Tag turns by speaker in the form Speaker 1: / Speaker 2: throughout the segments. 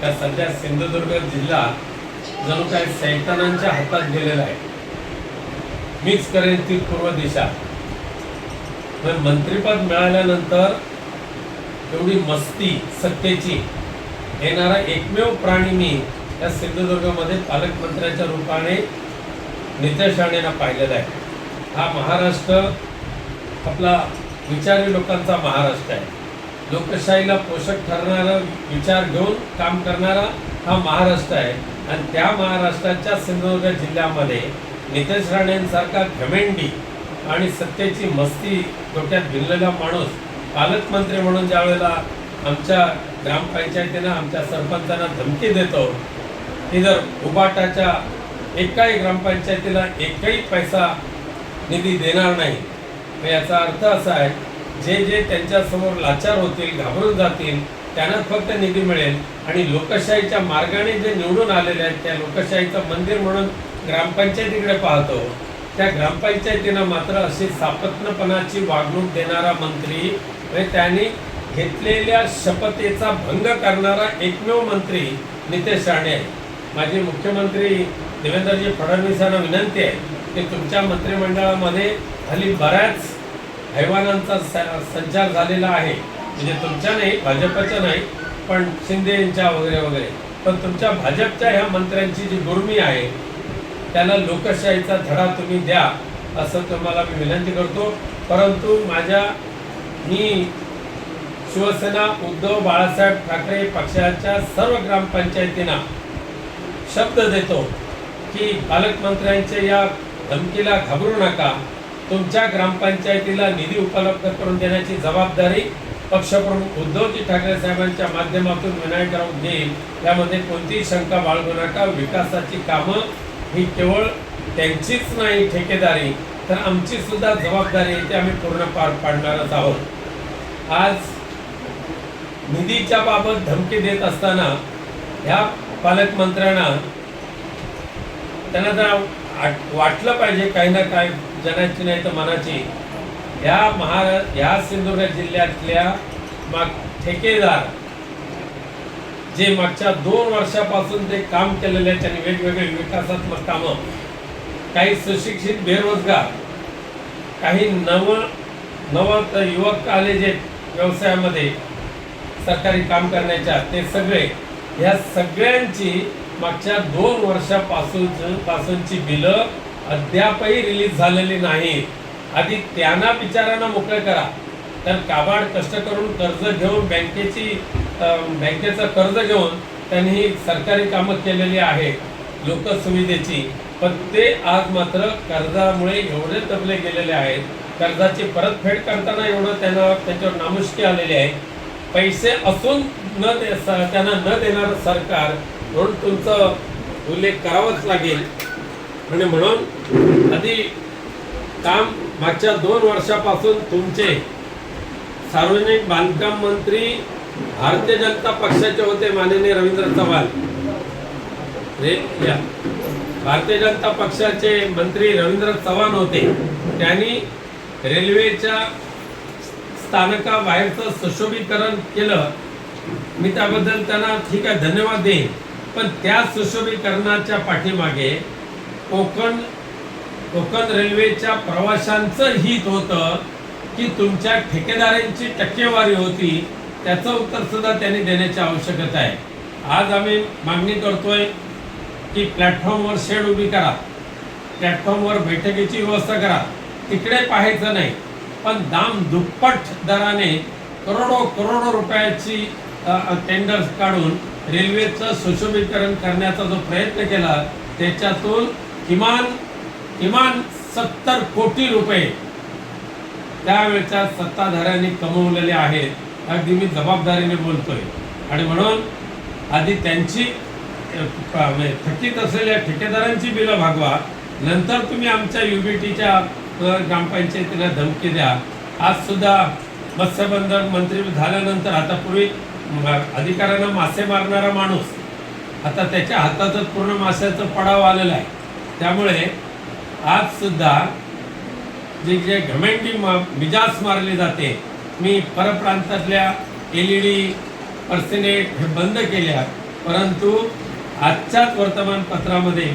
Speaker 1: का सध्या सिंधुदुर्ग जिल्हा जणू काय सैतानांच्या हातात गेलेला आहे. मीच करेन ती पूर्व दिशा. तर मंत्रिपद मिळाल्यानंतर एवढी मस्ती सत्तेची येणारा एकमेव प्राणी मी या सिंधुदुर्गमध्ये पालकमंत्र्याच्या रूपाने नितेश राणेंना पाहिलेला आहे. हा महाराष्ट्र आपला विचारी लोकांचा महाराष्ट्र आहे. लोकशाहीला पोषक ठरणारा विचार घेऊन काम करणारा हा महाराष्ट्र आहे. आणि त्या महाराष्ट्राच्या सिंधुदुर्ग जिल्ह्यामध्ये नितेश राणेंसारखा घमेंडी आणि सत्तेची मस्ती डोक्यात भिनलेला माणूस पालकमंत्री म्हणून ज्या वेळेला आमच्या ग्रामपंचायतीनं आमच्या सरपंचांना धमकी देतो की जर उबाटाच्या एकाही ग्रामपंचायतीला एकही पैसा निधी देणार नाही. याचा अर्थ असा आहे जे जे त्यांच्यासमोर लाचार होतील घाबरून जातील त्यांना फक्त निधी मिळेल. आणि लोकशाहीच्या मार्गाने जे निवडून आलेले आहेत त्या लोकशाहीचं मंदिर म्हणून ग्रामपंचायतीकडे पाहतो. त्या ग्रामपंचायतीनं मात्र अशी सापत्नपणाची वागणूक देणारा मंत्री म्हणजे त्यांनी घेतलेल्या शपथेचा भंग करणारा एकमेव मंत्री नितेश राणे आहे माझे मुख्यमंत्री देवेंद्रजी फडणवीसांना विनंती आहे की तुमच्या मंत्रिमंडळामध्ये हल्ली बऱ्याच हैवानांचा संचार झालेला आहे. म्हणजे तुमच्या नाही भाजपच्या नाही पण शिंदे यांच्या वगैरे वगैरे. पण तुमच्या भाजपच्या ह्या मंत्र्यांची जी गुर्मी आहे त्याला लोकशाहीचा धडा तुम्ही द्या असं तुम्हाला मी विनंती करतो. परंतु माझ्या मी शिवसेना उद्धव बाळासाहेब ठाकरे पक्षाच्या सर्व ग्रामपंचायतींना शब्द देतो की पालकमंत्र्यांच्या या धमकीला घाबरू नका. तुमच्या ग्रामपंचायतीला निधी उपलब्ध करून देण्याची जबाबदारी पक्षप्रमुख उद्धवजी ठाकरे साहेबांच्या माध्यमातून विनायकराव घेईल यामध्ये कोणतीही शंका बाळगू नका. विकासाची कामं ही केवळ त्यांचीच नाही ठेकेदारी. तर आमची सुद्धा जबाबदारी आहे ती आम्ही पूर्ण पार पाडणारच आहोत. आज निधीच्या बाबत धमकी देत असताना ह्या पालकमंत्र्यांना त्यांना जरा वाटलं पाहिजे काही ना काही. जनाची नाही तर मनाची. ह्या महा ह्या सिंधुदुर्ग जिल्ह्यातल्या माग ठेकेदार जे मागच्या दोन वर्षापासून ते काम केलेले आहेत त्यांनी वेगवेगळे विकासात्मक कामं काही सुशिक्षित बेरोजगार काही नव नव युवक आले जे व्यवसायामध्ये सरकारी काम करण्याच्या ते सगळे ह्या सगळ्यांची मागच्या दोन वर्षापासून पासूनची बिलं अद्यापही रिलीज झालेली नाहीत आधी त्यांना विचारांना मोकळे करा. तर काबाड कष्ट करून कर्ज घेऊन बँकेची बँकेचं कर्ज घेऊन त्यांनी सरकारी कामं केलेली आहे लोकसुविधेची. पण ते आज मात्र कर्जामुळे एवढे दबले गेलेले आहेत. कर्जाची परतफेड करताना एवढं त्यांना त्याच्यावर नामुष्की आलेली आहे. पैसे असून न दे त्यांना न देणारं सरकार म्हणून तुमचं उल्लेख करावाच लागेल. आणि म्हणून आधी काम मागच्या दोन वर्षापासून तुमचे सार्वजनिक बांधकाम मंत्री भारतीय जनता पक्षाचे होते माननीय रवींद्र चव्हाण. रे या. भारतीय जनता पक्षाचे मंत्री रवींद्र चव्हाण होते. त्यांनी रेल्वेच्या स्थानकाबाहेरचं सुशोभीकरण केलं. मी त्याबद्दल त्यांना ठीक आहे धन्यवाद देईन. पण त्या सुशोभीकरणाच्या पाठीमागे कोकण कोकण रेल्वेच्या प्रवाशांचं हित होतं की तुमच्या ठेकेदारांची टक्केवारी होती त्याचं उत्तर सुद्धा त्यांनी देण्याची आवश्यकता आहे. आज आम्ही मागणी करतोय की प्लॅटफॉर्मवर शेड उभी करा प्लॅटफॉर्मवर बैठकीची व्यवस्था करा. तिकडे पाहायचं नाही पण दाम दुप्पट दराने करोडो करोडो रुपयाची टेंडर्स काढून रेल्वेचं सुशोभीकरण करण्याचा जो प्रयत्न केला त्याच्यातून किमान किमान सत्तर कोटी रुपये त्यावेळच्या सत्ताधाऱ्यांनी कमवलेले आहेत. अगदी मी जबाबदारीने बोलतोय. आणि म्हणून आधी त्यांची म्हणजे थकीत असलेल्या ठेकेदारांची बिलं भागवा. नंतर तुम्ही आमच्या युबीटीच्या ग्रामपंचायतीला धमकी द्या. आज सुद्धा मत्स्यबंधन मंत्री झाल्यानंतर आता पूर्वी अधिकाऱ्यांना मासे मारणारा माणूस. आता त्याच्या हातातच पूर्ण माशाचं पडाव आलेला आहे. त्यामुळे आज सुद्धा जे जे घमेंडी मा मिजाज मारली जाते मी परप्रांतातल्या एल ई डी पर्सिनेट हे बंद केल्या परंतु आजच्याच वर्तमानपत्रामध्ये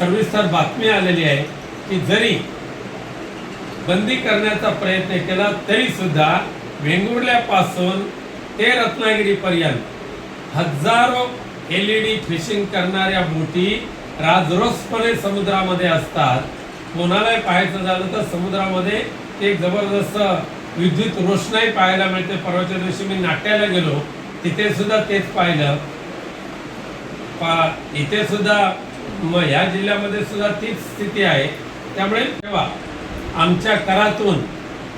Speaker 1: सविस्तर बातमी आलेली आहे की जरी बंदी करण्याचा प्रयत्न केला तरी सुद्धा वेंगुर्ल्यापासून ते रत्नागिरीपर्यंत हजारो एल ई डी फिशिंग करणाऱ्या बोटी राजरोसपणे समुद्रामध्ये असतात. कोणालाही पाहायचं झालं तर समुद्रामध्ये एक जबरदस्त विद्युत रोषणाई पाहायला मिळते. परवाच्या दिवशी मी नाट्याला गेलो. तिथे सुद्धा तेच पाहिलं. पा- इथे सुद्धा मग ह्या जिल्ह्यामध्ये सुद्धा तीच स्थिती आहे. त्यामुळे तेव्हा आमच्या करातून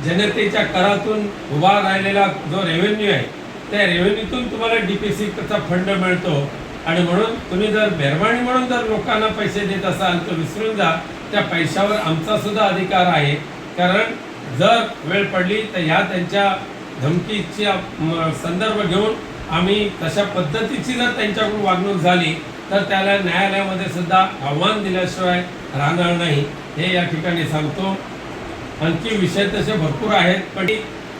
Speaker 1: जनतेच्या करातून उभा राहिलेला जो रेव्हेन्यू आहे त्या रेव्हेन्यूतून तुम्हाला डी पी सीचा फंड मिळतो. आणि म्हणून तुम्ही जर मेहरबानी म्हणून जर लोकांना पैसे देत असाल तर विसरून जा. त्या पैशावर आमचा सुद्धा अधिकार आहे. कारण जर वेळ पडली तर ह्या त्यांच्या धमकीच्या संदर्भ घेऊन आम्ही तशा पद्धतीची जर त्यांच्याकडून वागणूक झाली तर त्याला न्यायालयामध्ये सुद्धा आव्हान दिल्याशिवाय राहणार नाही. हे या ठिकाणी सांगतो. आणखी विषय तसे भरपूर आहेत पण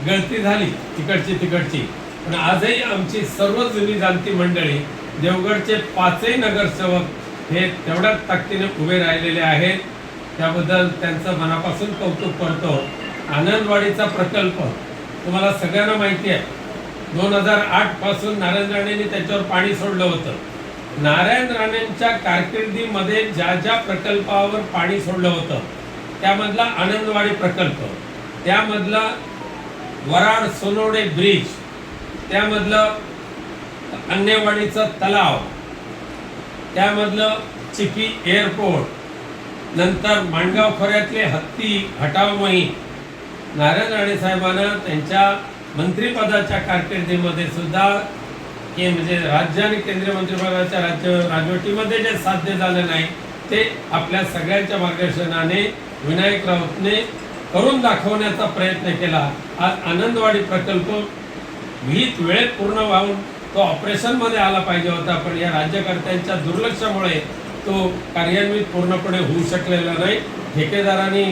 Speaker 1: गळती झाली तिकडची तिकडची पण आजही आमची सर्व जुनी जाणती मंडळी देवगडचे पाचही नगरसेवक हे तेवढ्याच ताकदीने उभे राहिलेले आहेत. त्याबद्दल त्यांचं मनापासून कौतुक करतो. आनंदवाडीचा प्रकल्प तुम्हाला सगळ्यांना माहिती आहे. दोन हजार आठपासून नारायण राणेंनी त्याच्यावर पाणी सोडलं होतं. नारायण राणेंच्या कारकिर्दीमध्ये ज्या ज्या प्रकल्पावर पाणी सोडलं होतं त्यामधला आनंदवाडी प्रकल्प त्यामधला वराड सोनोडे ब्रिज त्यामधलं अन्यवाडीचं तलाव. त्यामधलं चिपी एअरपोर्ट. नंतर माणगाव खोऱ्यातले हत्ती हटाव नारायण राणे साहेबांना त्यांच्या मंत्रिपदाच्या कारकिर्दीमध्ये सुद्धा हे म्हणजे राज्य आणि केंद्रीय मंत्रिपदाच्या राज्य राजवटीमध्ये जे साध्य झालं नाही ते आपल्या सगळ्यांच्या मार्गदर्शनाने विनायक राऊतने करून दाखवण्याचा प्रयत्न केला. आज आनंदवाडी प्रकल्प विहित वेळेत पूर्ण व्हावून तो ऑपरेशनमध्ये आला पाहिजे होता पण या राज्यकर्त्यांच्या दुर्लक्षामुळे तो कार्यान्वित पूर्णपणे होऊ शकलेला नाही. ठेकेदारांनी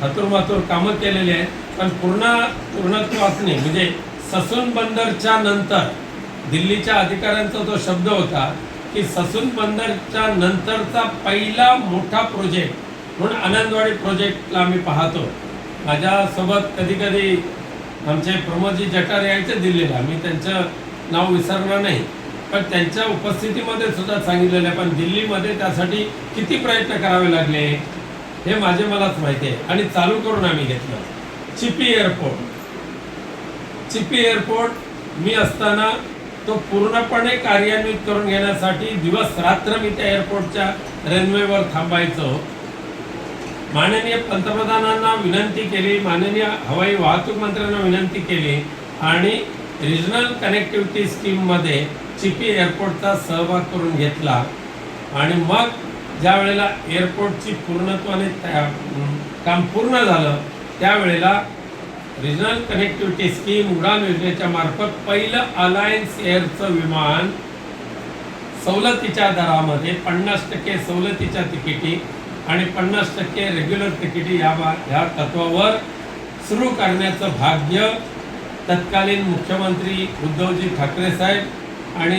Speaker 1: हातूरमातूर कामं केलेली आहेत पण पूर्ण पूर्णत्वास नाही म्हणजे ससून बंदरच्या नंतर दिल्लीच्या अधिकाऱ्यांचा तो शब्द होता की ससून बंदरच्या नंतरचा पहिला मोठा प्रोजेक्ट म्हणून आनंदवाडी प्रोजेक्टला आम्ही पाहतो. माझ्यासोबत कधी कधी आमचे प्रमोदजी जटार यायचे दिल्लीला. मी त्यांचं नाव विसरणार नाही. पण त्यांच्या उपस्थितीमध्ये सुद्धा सांगितलेलं आहे. पण दिल्लीमध्ये त्यासाठी किती प्रयत्न करावे लागले? हे माझे मलाच माहिती आहे. आणि चालू करून आम्ही घेतलं. चिपी एअरपोर्ट. चिपी एअरपोर्ट मी असताना तो पूर्णपणे कार्यान्वित करून घेण्यासाठी दिवस रात्र मी त्या एअरपोर्टच्या रनवेवर थांबायचो. माननीय पंतप्रधानांना विनंती केली. माननीय हवाई वाहतूक मंत्र्यांना विनंती केली. आणि रिजनल कनेक्टिव्हिटी स्कीममध्ये चिपी एअरपोर्टचा सहभाग करून घेतला. आणि मग ज्या वेळेला एअरपोर्टची पूर्णत्वाने काम पूर्ण झालं त्यावेळेला रिजनल कनेक्टिव्हिटी स्कीम उडान योजनेच्या मार्फत पहिलं अलायन्स एअरचं विमान सवलतीच्या दरामध्ये पन्नास टक्के सवलतीच्या तिकिटी आणि पन्नास टक्के रेग्युलर तिकिटी या बा ह्या तत्वावर सुरू करण्याचं भाग्य तत्कालीन मुख्यमंत्री उद्धवजी ठाकरे साहेब आणि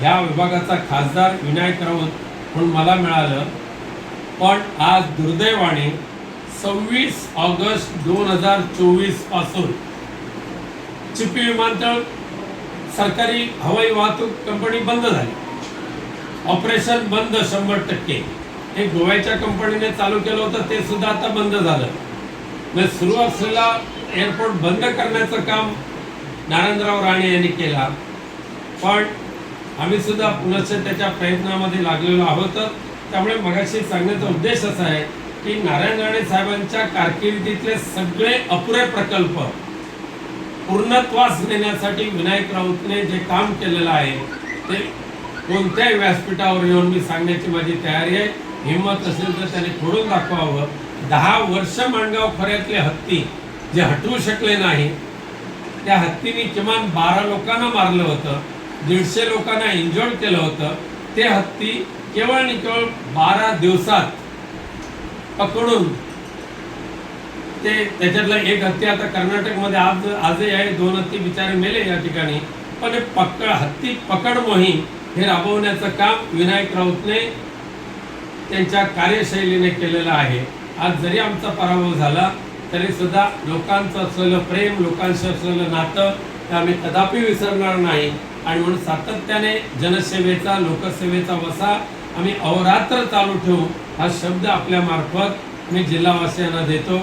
Speaker 1: ह्या विभागाचा खासदार विनायक राऊत म्हणून मला मिळालं. पण आज दुर्दैवाने सव्वीस ऑगस्ट दोन हजार चोवीसपासून चिपी विमानतळ सरकारी हवाई वाहतूक कंपनी बंद झाली. ऑपरेशन बंद शंभर टक्के. हे गोव्याच्या कंपनीने चालू केलं होतं ते सुद्धा आता बंद झालं. म्हणजे सुरू असलेला एअरपोर्ट बंद करण्याचं काम नारायणराव राणे यांनी केला. पण आम्ही सुद्धा पुनश्च त्याच्या प्रयत्नामध्ये लागलेलो आहोत. त्यामुळे मगाशी सांगण्याचा उद्देश असा आहे की नारायण राणे साहेबांच्या कारकिर्दीतले सगळे अपुरे प्रकल्प पूर्णत्वास नेण्यासाठी विनायक राऊतने जे काम केलेलं आहे ते कोणत्याही व्यासपीठावर येऊन मी सांगण्याची माझी तयारी आहे. हिंमत असेल तर त्याने खोडून दाखवावं. दहा वर्ष माणगाव खोऱ्यातले हत्ती जे हटवू शकले नाही त्या हत्तीने किमान बारा लोकांना मारलं होतं दीडशे लोकांना इंजोर्ड केलं होतं. ते हत्ती केवळ आणि केवळ बारा दिवसात पकडून ते त्याच्यातलं एक हत्ती आता कर्नाटकमध्ये आज आजही आहे दोन हत्ती बिचारे मेले या ठिकाणी. पण हे पकड हत्ती पकड मोहीम हे राबवण्याचं काम विनायक राऊतने त्यांच्या कार्यशैलीने केलेलं आहे. आज जरी आमचा पराभव झाला तरी सुद्धा लोकांचं असलेलं प्रेम लोकांशी असलेलं नातं ते आम्ही कदापि विसरणार नाही. आणि म्हणून सातत्याने जनसेवेचा लोकसेवेचा वसा आम्ही अहोरात्र चालू ठेवू हा शब्द आपल्या मार्फत मी जिल्हावासियांना देतो.